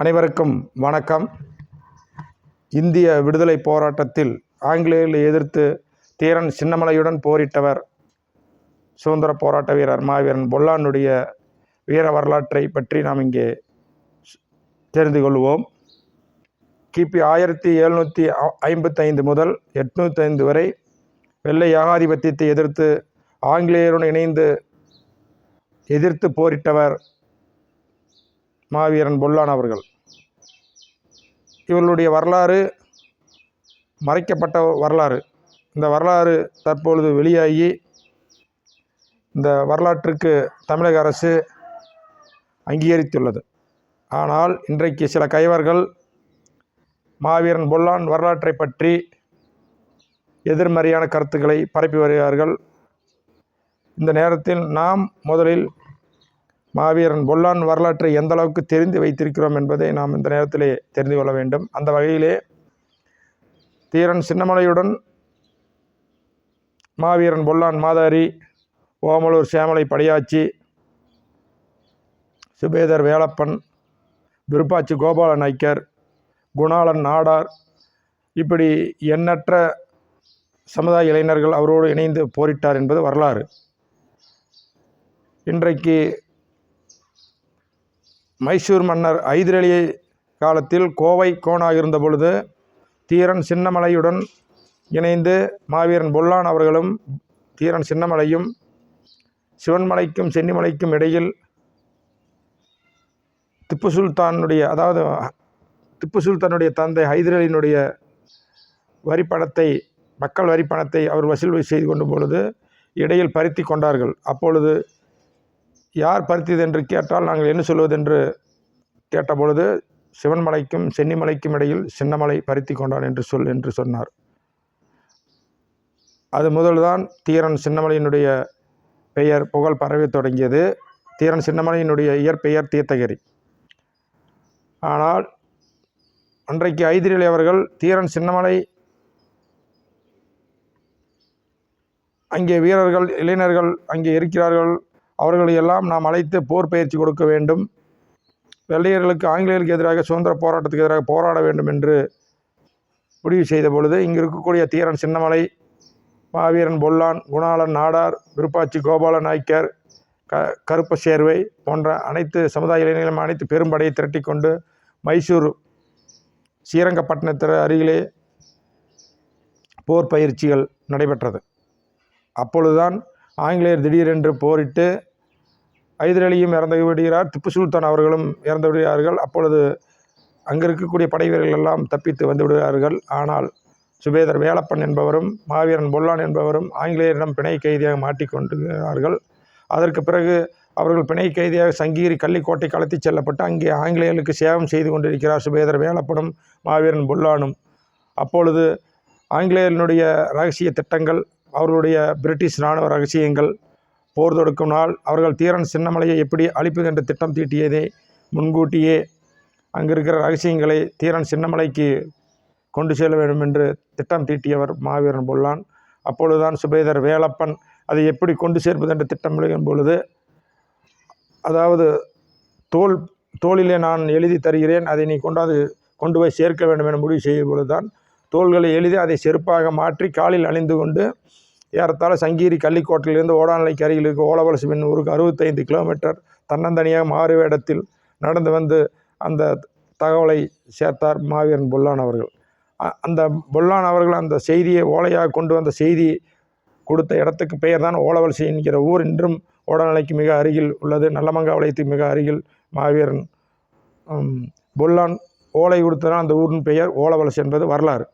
அனைவருக்கும் வணக்கம். இந்திய விடுதலை போராட்டத்தில் ஆங்கிலேயர்களை எதிர்த்து தீரன் சின்னமலையுடன் போரிட்டவர் சுதந்திர போராட்ட வீரர் மாவீரன் பொல்லானுடைய வீர வரலாற்றை பற்றி நாம் இங்கே தெரிந்து கொள்வோம். கிபி ஆயிரத்தி எழுநூற்றி ஐம்பத்தைந்து முதல் எட்நூத்தைந்து வரை வெள்ளை ஏகாதிபத்தியத்தை எதிர்த்து ஆங்கிலேயருடன் இணைந்து எதிர்த்து போரிட்டவர் மாவீரன் பொல்லான் அவர்கள். இவர்களுடைய வரலாறு மறைக்கப்பட்ட வரலாறு. இந்த வரலாறு தற்பொழுது வெளியாகி இந்த வரலாற்றுக்கு தமிழக அரசு அங்கீகரித்துள்ளது. ஆனால் இன்றைக்கு சில கைவர்கள் மாவீரன் பொல்லான் வரலாற்றை பற்றி எதிர்மறையான கருத்துக்களை பரப்பி வருகிறார்கள். இந்த நேரத்தில் நாம் முதலில் மாவீரன் பொல்லான் வரலாற்றை எந்த அளவுக்கு தெரிந்து வைத்திருக்கிறோம் என்பதை நாம் இந்த நேரத்திலே தெரிந்து கொள்ள வேண்டும். அந்த வகையிலே தீரன் சின்னமலையுடன் மாவீரன் பொல்லான் மாதாரி ஓமலூர் சேமலை படையாச்சி சுபேதர் வேலப்பன் விருப்பாச்சி கோபால நாய்க்கர் குணாளன் நாடார் இப்படி எண்ணற்ற சமுதாய இளைஞர்கள் அவரோடு இணைந்து போரிட்டார் என்பது வரலாறு. இன்றைக்கு மைசூர் மன்னர் ஐதர் காலத்தில் கோவை கோனா இருந்த பொழுது தீரன் சின்னமலையுடன் இணைந்து மாவீரன் பொல்லான் அவர்களும் தீரன் சின்னமலையும் சிவன்மலைக்கும் சென்னிமலைக்கும் இடையில் திப்பு சுல்தானுடைய அதாவது திப்பு சுல்தானுடைய தந்தை ஹைதரலியினுடைய வரிப்பணத்தை மக்கள் வரிப்பணத்தை அவர் வசூல் செய்து கொண்ட பொழுது இடையில் பருத்தி கொண்டார்கள். அப்பொழுது யார் பருத்தியது என்று கேட்டால் நாங்கள் என்ன சொல்வது என்று கேட்டபொழுது சிவன்மலைக்கும் சென்னிமலைக்கும் இடையில் சின்னமலை பருத்தி கொண்டான் என்று சொல் என்று சொன்னார். அது முதல்தான் தீரன் சின்னமலையினுடைய பெயர் புகழ் பரவி தொடங்கியது. தீரன் சின்னமலையினுடைய இயற்பெயர் தீர்த்தகிரி. ஆனால் அன்றைக்கு ஐதிரிலை அவர்கள் தீரன் சின்னமலை அங்கே வீரர்கள் இளைஞர்கள் அங்கே இருக்கிறார்கள். அவர்களையெல்லாம் நாம் அழைத்து போர் பயிற்சி கொடுக்க வேண்டும். வெள்ளையர்களுக்கு ஆங்கிலேயர்களுக்கு எதிராக சுதந்திர போராட்டத்துக்கு எதிராக போராட வேண்டும் என்று முடிவு செய்த பொழுது இங்கு இருக்கக்கூடிய தீரன் சின்னமலை மாவீரன் பொல்லான் குணாளன் நாடார் விருப்பாச்சி கோபால நாய்க்கர் க கருப்ப சேர்வை போன்ற அனைத்து சமுதாய இளைஞர்களும் அனைத்து பெரும்படையை திரட்டி கொண்டு மைசூர் ஸ்ரீரங்கப்பட்டினத்திற அருகிலே போர் பயிற்சிகள் நடைபெற்றது. அப்பொழுதுதான் ஆங்கிலேயர் திடீரென்று போரிட்டு ஹைதர் அலியும் இறந்து விடுகிறார். திப்பு சுல்தான் அவர்களும் இறந்து விடுகிறார்கள். அப்பொழுது அங்கே இருக்கக்கூடிய படை வீரர்கள் எல்லாம் தப்பித்து வந்து விடுகிறார்கள். ஆனால் சுபேதர் வேலப்பன் என்பவரும் மாவீரன் பொல்லான் என்பவரும் ஆங்கிலேயரிடம் பிணை கைதியாக மாட்டிக்கொண்டுகிறார்கள் அதற்கு பிறகு அவர்கள் பிணை கைதியாக சங்கீரி கள்ளிக்கோட்டை கலத்தி செல்லப்பட்டு அங்கே ஆங்கிலேயர்களுக்கு சேவம் செய்து கொண்டிருக்கிறார் சுபேதர் வேலப்பனும் மாவீரன் பொல்லானும். அப்பொழுது ஆங்கிலேயர்களுடைய ரகசிய திட்டங்கள் அவர்களுடைய பிரிட்டிஷ் இராணுவ ரகசியங்கள் போர் தொடுக்கும் நாள் அவர்கள் தீரன் சின்னமலையை எப்படி அழிப்பது என்ற திட்டம் தீட்டியதை முன்கூட்டியே அங்கு இருக்கிற ரகசியங்களை தீரன் சின்னமலைக்கு கொண்டு செல்ல வேண்டும் என்று திட்டம் தீட்டியவர் மாவீரன் பொல்லான். அப்பொழுதுதான் சுபேதர் வேலப்பன் அதை எப்படி கொண்டு சேர்ப்பது என்று திட்டமிடுகிற பொழுது அதாவது தோல் தோளிலே நான் எழுதி தருகிறேன் அதை நீ கொண்டாந்து கொண்டு போய் சேர்க்க வேண்டும் என முடிவு செய்யும் பொழுதுதான் தோள்களை எழுதி அதை செருப்பாக மாற்றி காலில் அணிந்து கொண்டு ஏறத்தாழ சங்கீரி கள்ளிக்கோட்டையிலிருந்து ஓடாநிலைக்கு அருகில் இருக்க ஓலவலசுவின் ஊருக்கு அறுபத்தைந்து கிலோமீட்டர் தன்னந்தனியாக மாறு வேடத்தில் நடந்து வந்து அந்த தகவலை சேர்த்தார் மாவீரன் பொல்லான் அவர்கள். அ- அந்த பொல்லான் அவர்கள் அந்த செய்தியை ஓலையாக கொண்டு வந்த செய்தி கொடுத்த இடத்துக்கு பெயர் தான் ஓலவலசி என்கிற ஊர். இன்றும் ஓடநிலைக்கு மிக அருகில் உள்ளது. நல்லமங்காவளையத்துக்கு மிக அருகில் மாவீரன் பொல்லான் ஓலை கொடுத்தனால் அந்த ஊரின் பெயர் ஓலவலசி என்பது வரலாறு.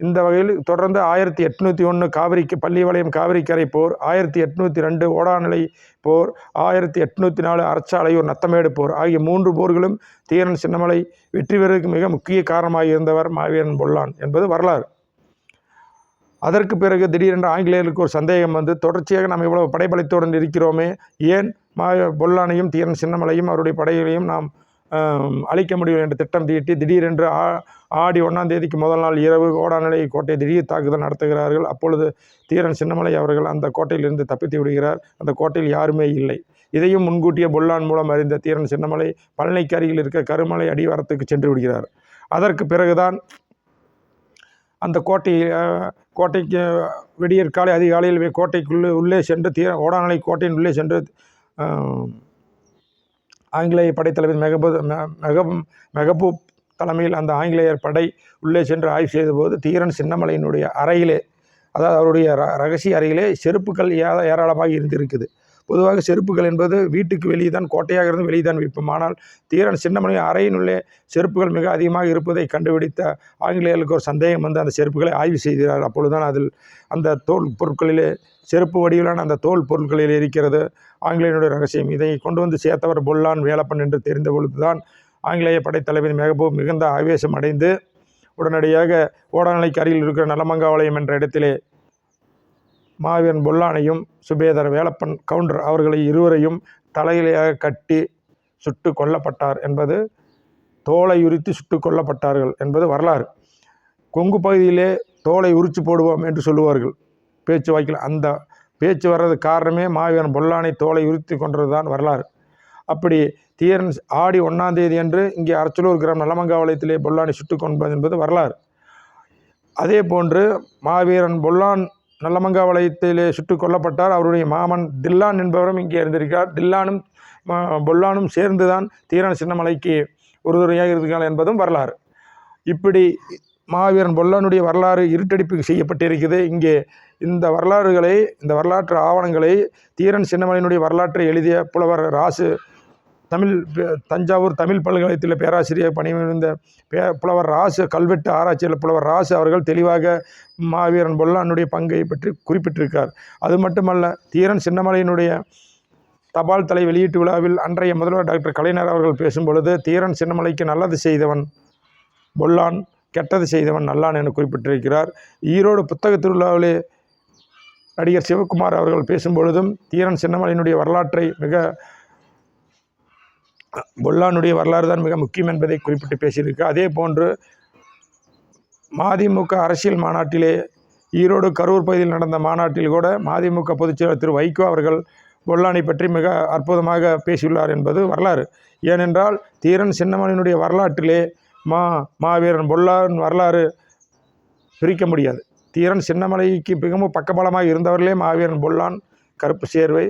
இந்த வகையில் தொடர்ந்து ஆயிரத்தி எட்நூற்றி ஒன்று காவிரிக்கு பள்ளிவாளையம் காவிரிக்கரை போர் ஆயிரத்தி எட்நூற்றி ரெண்டு ஓடாநிலை போர் ஆயிரத்தி எட்நூற்றி நாலு அரச்சாலையூர் நத்தமேடு போர் ஆகிய மூன்று போர்களும் தீரன் சின்னமலை வெற்றி பெறுவதற்கு மிக முக்கிய காரணமாக இருந்தவர் மாவீரன் பொல்லான் என்பது வரலாறு. அதற்கு பிறகு திடீரென்று ஆங்கிலேயர்களுக்கு ஒரு சந்தேகம் வந்து தொடர்ச்சியாக நாம் இவ்வளவு படைபலத்துடன் இருக்கிறோமே ஏன் மா பொல்லானையும் தீரன் சின்னமலையும் அவருடைய படைகளையும் நாம் அழிக்க முடியும் என்ற திட்டம் தீட்டி திடீரென்று ஆ ஆடி ஒன்றாம் தேதிக்கு முதல் நாள் இரவு கோடாநிலை கோட்டை திடீர் தாக்குதல் நடத்துகிறார்கள். அப்பொழுது தீரன் சின்னமலை அவர்கள் அந்த கோட்டையிலிருந்து தப்பித்து விடுகிறார். அந்த கோட்டையில் யாருமே இல்லை. இதையும் முன்கூட்டியே பொல்லான் மூலம் அறிந்த தீரன் சின்னமலை பழனிக்கு அருகில் இருக்க கருமலை அடிவாரத்துக்கு சென்று விடுகிறார். அதற்கு பிறகுதான் அந்த கோட்டை கோட்டைக்கு விடியற்காலை அதிகாலையில் கோட்டைக்குள்ளே உள்ளே சென்று தீர ஓடாநிலை கோட்டையின் உள்ளே சென்று ஆங்கிலேய படைத்தலைவர் மெகபூத் மெ- மெகப் மெகபூப் தலைமையில் அந்த ஆங்கிலேயர் படை உள்ளே சென்று ஆய்வு செய்தபோது தீரன் சின்னமலையினுடைய அறையிலே அதாவது அவருடைய ர- ரகசிய அறையிலே செருப்புகள் ஏ ஏராளமாக இருந்திருக்குது. பொதுவாக செருப்புகள் என்பது வீட்டுக்கு வெளியே தான் கோட்டையாக இருந்து வெளியே தான் விற்போம். ஆனால் தீரன் சின்னமலை அறையினுள்ளே செருப்புகள் மிக அதிகமாக இருப்பதை கண்டுபிடித்த ஆங்கிலேயர்களுக்கு ஒரு சந்தேகம் வந்து அந்த செருப்புகளை ஆய்வு செய்கிறார். அப்பொழுதுதான் அதில் அந்த தோல் பொருட்களிலே செருப்பு வடிவிலான அந்த தோல் பொருட்களில் இருக்கிறது ஆங்கிலேயனுடைய ரகசியம். இதை கொண்டு வந்து சேர்த்தவர் பொல்லான் வேலப்பன் என்று தெரிந்த பொழுதுதான் ஆங்கிலேய படைத்தளபதி மெகபூப் மிகுந்த ஆவேசம் அடைந்து உடனடியாக ஓடநிலைக்கு அருகில் இருக்கிற நலமங்காவளையம் என்ற இடத்திலே மாவீரன் பொல்லானையும் சுபேதர் வேலப்பன் கவுண்டர் அவர்களை இருவரையும் தலையிலேயாக கட்டி சுட்டு கொல்லப்பட்டார் என்பது தோலை உரித்து சுட்டு கொல்லப்பட்டார்கள் என்பது வரலாறு. கொங்கு பகுதியிலே தோலை உரித்து போடுவோம் என்று சொல்லுவார்கள். பேச்சு வாக்கில் அந்த பேச்சு வர்றது காரணமே மாவீரன் பொல்லானை தோலை உரித்து கொன்றது தான் வரலாறு. அப்படி தீரன் ஆடி ஒன்றாம் தேதி அன்று இங்கே அரச்சலூர் கிராம நலமங்காவளையத்திலே பொல்லானை சுட்டு கொண்டது என்பது வரலாறு. அதே போன்று மாவீரன் பொல்லான் நல்லமங்காவளையத்திலே சுட்டு கொல்லப்பட்டார். அவருடைய மாமன் தில்லான் என்பவரும் இங்கே இருந்திருக்கிறார். தில்லானும் பொல்லானும் சேர்ந்து தான் தீரன் சின்னமலைக்கு உறுதுணையாக இருக்கிறார் என்பதும் வரலாறு. இப்படி மாவீரன் பொல்லானுடைய வரலாறு இருட்டடிப்பு செய்யப்பட்டிருக்குது இங்கே இந்த வரலாறுகளை இந்த வரலாற்று ஆவணங்களை தீரன் சின்னமலையினுடைய வரலாற்றை எழுதிய புலவர் ராசு தமிழ் தஞ்சாவூர் தமிழ் பல்கலைக்கழகத்தில் பேராசிரியர் பணிபுரிந்த பே புலவர் ராசு கல்வெட்டு ஆராய்ச்சியில் புலவர் ராசு அவர்கள் தெளிவாக மாவீரன் பொல்லானுடைய பங்கை பற்றி குறிப்பிட்டிருக்கார். அது மட்டுமல்ல தீரன் சின்னமலையினுடைய தபால் தலை வெளியீட்டு விழாவில் அன்றைய முதல்வர் டாக்டர் கலைஞர் அவர்கள் பேசும் பொழுது தீரன் சின்னமலைக்கு நல்லது செய்தவன் பொல்லான் கெட்டது செய்தவன் நல்லான் என குறிப்பிட்டிருக்கிறார். ஈரோடு புத்தக திருவிழாவிலே நடிகர் சிவகுமார் அவர்கள் பேசும்பொழுதும் தீரன் சின்னமலையினுடைய வரலாற்றை மிக பொல்லானுடைய வரலாறு தான் மிக முக்கியம் என்பதை குறிப்பிட்டு பேசியிருக்கு. அதே போன்று மதிமுக அரசியல் மாநாட்டிலே ஈரோடு கரூர் பகுதியில் நடந்த மாநாட்டில் கூட மதிமுக பொதுச்செயலர் திரு வைகோ அவர்கள் பொல்லானை பற்றி மிக அற்புதமாக பேசியுள்ளார் என்பது வரலாறு. ஏனென்றால் தீரன் சின்னமலையினுடைய வரலாற்றிலே மா மாவீரன் பொல்லான் வரலாறு பிரிக்க முடியாது. தீரன் சின்னமலைக்கு மிகவும் பக்கபலமாக இருந்தவர்களே மாவீரன் பொல்லான் கருப்பு சேர்வை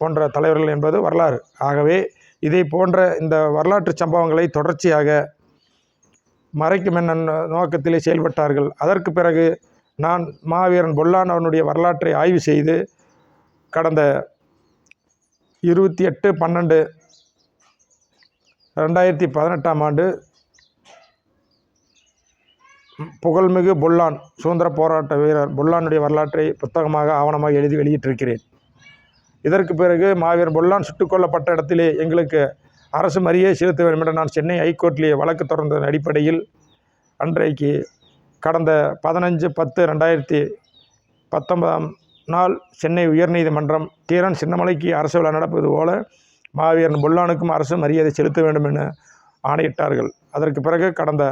போன்ற தலைவர்கள் என்பது வரலாறு. ஆகவே இதை போன்ற இந்த வரலாற்று சம்பவங்களை தொடர்ச்சியாக மறைக்கும் என்ன நோக்கத்திலே செயல்பட்டார்கள். அதற்கு பிறகு நான் மாவீரன் பொல்லான் அவனுடைய வரலாற்றை ஆய்வு செய்து கடந்த இருபத்தி எட்டு பன்னெண்டு ரெண்டாயிரத்தி பதினெட்டாம் ஆண்டு புகழ்மிகு பொல்லான் சுதந்திர போராட்ட வீரர் பொல்லானுடைய வரலாற்றை புத்தகமாக ஆவணமாக எழுதி வெளியிட்டிருக்கிறேன். இதற்கு பிறகு மாவீரன் பொல்லான் சுட்டுக் கொல்லப்பட்ட இடத்திலே எங்களுக்கு அரசு மரியாதை செலுத்த வேண்டும் என்று நான் சென்னை ஹைகோர்ட்டிலே வழக்கு தொடர்ந்ததன் அடிப்படையில் அன்றைக்கு கடந்த பதினஞ்சு பத்து ரெண்டாயிரத்தி பத்தொன்பதாம் நாள் சென்னை உயர்நீதிமன்றம் தீரன் சின்னமலைக்கு அரசு விழா நடப்பது போல மாவீரன் பொல்லானுக்கும் அரசு மரியாதை செலுத்த வேண்டும் என ஆணையிட்டார்கள். அதற்கு பிறகு கடந்த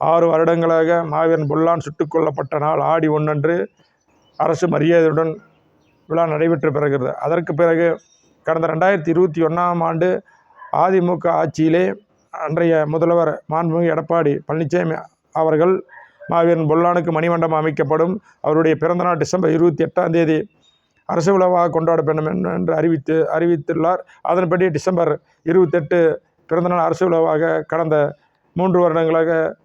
ஆறு வருடங்களாக மாவீரன் பொல்லான் சுட்டுக் கொல்லப்பட்ட நாள் ஆடி ஒன்றன்று அரசு மரியாதையுடன் விழா நடைபெற்று பிறகுறது அதற்கு பிறகு கடந்த ரெண்டாயிரத்தி இருபத்தி ஒன்றாம் ஆண்டு அதிமுக ஆட்சியிலே அன்றைய முதல்வர் மாண்புமிகு எடப்பாடி பழனிசாமி அவர்கள் மாவீரன் பொல்லானுக்கு மணிமண்டபம் அமைக்கப்படும். அவருடைய பிறந்தநாள் டிசம்பர் இருபத்தி எட்டாம் தேதி அரசு விழாவாக கொண்டாட என்று- என்று அறிவித்து அறிவித்துள்ளார். அதன்படி டிசம்பர் இருபத்தெட்டு பிறந்தநாள் அரசு விழாவாக கடந்த மூன்று வருடங்களாக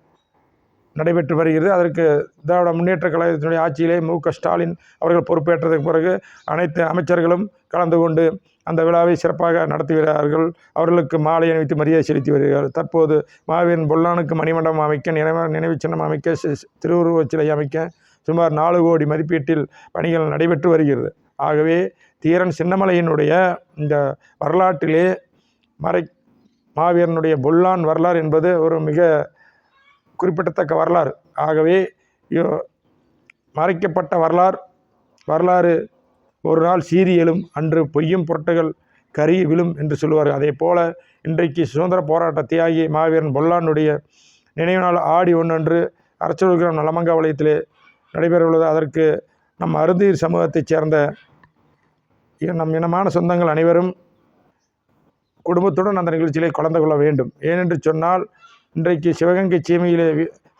நடைபெற்று வருகிறது. அதற்கு திராவிட முன்னேற்ற கழகத்தினுடைய ஆட்சியிலே மு. க. ஸ்டாலின் அவர்கள் பொறுப்பேற்றதற்கு பிறகு அனைத்து அமைச்சர்களும் கலந்து கொண்டு அந்த விழாவை சிறப்பாக நடத்துகிறார்கள் அவர்களுக்கு மாலை அணிவித்து மரியாதை செலுத்தி வருகிறார்கள். தற்போது மாவீரன் பொல்லானுக்கு மணிமண்டபம் அமைக்க நினைவு நினைவு சின்னம் அமைக்க திருவுருவச் சிலை அமைக்க சுமார் நாலு கோடி மதிப்பீட்டில் பணிகள் நடைபெற்று வருகிறது. ஆகவே தீரன் சின்னமலையினுடைய இந்த வரலாற்றிலே மறை மாவீரனுடைய பொல்லான் வரலாறு என்பது ஒரு மிக குறிப்பிடத்தக்க வரலாறு. ஆகவே யோ- மறைக்கப்பட்ட வரலாறு வரலாறு ஒரு நாள் சீறி எழும் அன்று பொய்யும் புரட்டுகள் கரி விழும் என்று சொல்லுவார்கள். அதே போல இன்றைக்கு சுதந்திர போராட்ட தியாகி மாவீரன் பொல்லானுடைய நினைவு நாள் ஆடி ஒன்றன்று அரசூர்கிராம் நலமங்கா வலயத்திலே நடைபெறவுள்ளது. அதற்கு நம் அருந்தீர் சமூகத்தைச் சேர்ந்த இ- நம் இனமான சொந்தங்கள் அனைவரும் குடும்பத்துடன் அந்த நிகழ்ச்சியிலே கலந்து கொள்ள வேண்டும். ஏனென்று சொன்னால் இன்றைக்கு சிவகங்கை சீமையிலே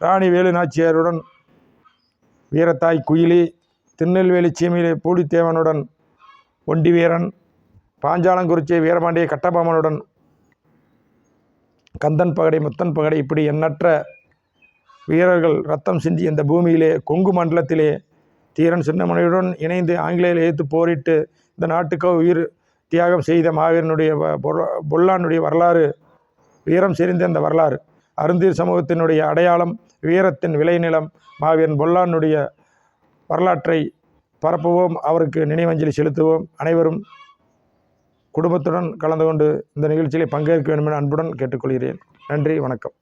ராணி வேலு நாச்சியாருடன் வீரத்தாய் குயிலி திருநெல்வேலி சீமையிலே பூலித்தேவனுடன் ஒண்டி வீரன் பாஞ்சாலங்குறிச்சி வீரபாண்டிய கட்டபொம்மனுடன் கந்தன் பகடை முத்தன் பகடை இப்படி எண்ணற்ற வீரர்கள் ரத்தம் சிந்தி இந்த பூமியிலே கொங்கு மண்டலத்திலே தீரன் சின்னமனையுடன் இணைந்து ஆங்கிலேயர் எதிர்த்து போரிட்டு இந்த நாட்டுக்கு உயிர் தியாகம் செய்த மாவீரனுடைய வ- பொல்லானுடைய வரலாறு வீரம் செறிந்த அந்த வரலாறு. அருந்தீர் சமூகத்தினுடைய அடையாளம் வீரத்தின் விளைநிலம் மாவீரன் பொல்லானுடைய வரலாற்றை பரப்புவோம் அவருக்கு நினைவஞ்சலி செலுத்துவோம். அனைவரும் குடும்பத்துடன் கலந்து கொண்டு இந்த நிகழ்ச்சியில் பங்கேற்க வேண்டும் என அன்புடன் கேட்டுக்கொள்கிறேன். நன்றி வணக்கம்.